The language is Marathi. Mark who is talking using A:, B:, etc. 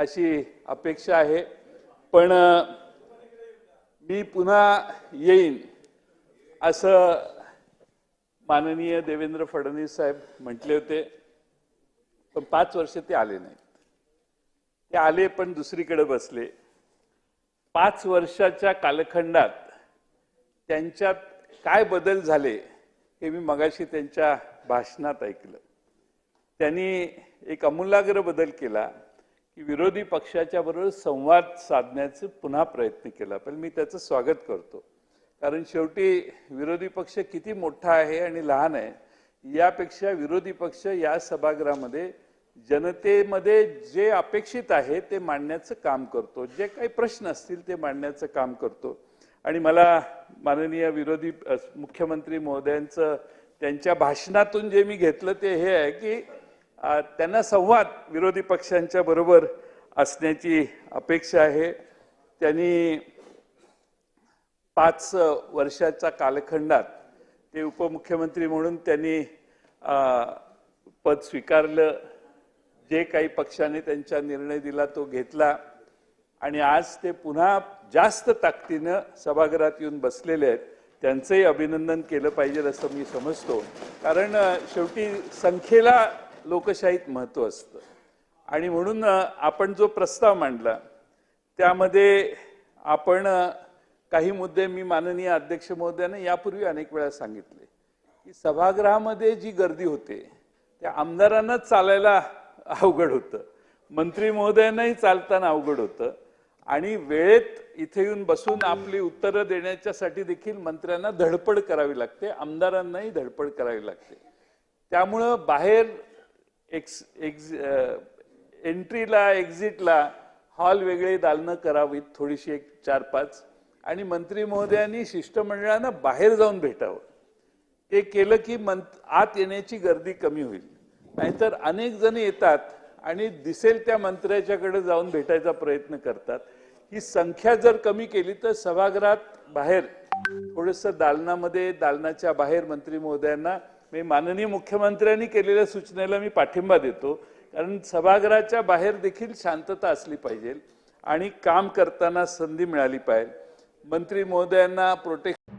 A: अशी अपेक्षा आहे. पण मी पुन्हा येईन असं माननीय देवेंद्र फडणवीस साहेब म्हटले होते. पण पाच वर्ष ते आले नाहीत. ते आले पण दुसरीकडे बसले. पाच वर्षाच्या कालखंडात त्यांच्यात काय बदल झाले हे मी मगाशी त्यांच्या भाषणात ऐकलं. त्यांनी एक अमूलाग्र बदल केला. की विरोधी पक्षाच्या बरोबर संवाद साधण्याचा पुन्हा प्रयत्न केला. पण मी त्याचं स्वागत करतो. कारण शेवटी विरोधी पक्ष किती मोठा आहे आणि लहान आहे यापेक्षा विरोधी पक्ष या सभागृहामध्ये जनतेमध्ये जे अपेक्षित आहे ते मांडण्याचं काम करतो. जे काही प्रश्न असतील ते मांडण्याचं काम करतो. आणि मला माननीय विरोधी मुख्यमंत्री महोदयांचं त्यांच्या भाषणातून जे मी घेतलं ते हे आहे की त्यांना संवाद विरोधी पक्षांच्या बरोबर असण्याची अपेक्षा आहे. त्यांनी पाच वर्षाच्या कालखंडात ते उपमुख्यमंत्री म्हणून त्यांनी पद स्वीकारलं. जे काही पक्षाने त्यांचा निर्णय दिला तो घेतला. आणि आज ते पुन्हा जास्त ताकदीनं सभागृहात येऊन बसलेले आहेत. त्यांचंही अभिनंदन केलं पाहिजे असं मी समजतो. कारण शेवटी संख्येला लोकशाहीत महत्त्व असतं. आणि म्हणून आपण जो प्रस्ताव मांडला त्यामध्ये आपण काही मुद्दे मी माननीय अध्यक्ष महोदयाने यापूर्वी अनेक वेळा सांगितले की सभागृहामध्ये जी गर्दी होते त्या आमदारांनाच चालायला अवघड होतं. मंत्री महोदयांनाही चालताना अवघड होतं. आणि वेळेत इथे येऊन बसून आपली उत्तरं देण्याच्यासाठी देखील मंत्र्यांना धडपड करावी लागते आमदारांनाही धडपड करावी लागते. त्यामुळं बाहेर एक्स एक्झ एंट्रीला एक्झिटला हॉल वेगळे दालनं करावीत थोडीशी एक चार पाच आणि मंत्री महोदयांनी शिष्टमंडळानं बाहेर जाऊन भेटावं. ते केलं की मंत आत येण्याची गर्दी कमी होईल. नाहीतर अनेक जण येतात आणि दिसेल त्या मंत्र्याच्याकडे जाऊन भेटायचा प्रयत्न करतात. ही संख्या जर कमी केली तर सभागृहात बाहेर थोडस दालनामध्ये दालनाच्या बाहेर मंत्री महोदयांना मी माननीय मुख्यमंत्र्यांनी केलेल्या सूचनेला मी पाठिंबा देतो. कारण सभागृहाच्या बाहेर देखील शांतता असली पाहिजे आणि काम करताना संधी मिळाली पाहिजे. मंत्री महोदयांना प्रोटेक्शन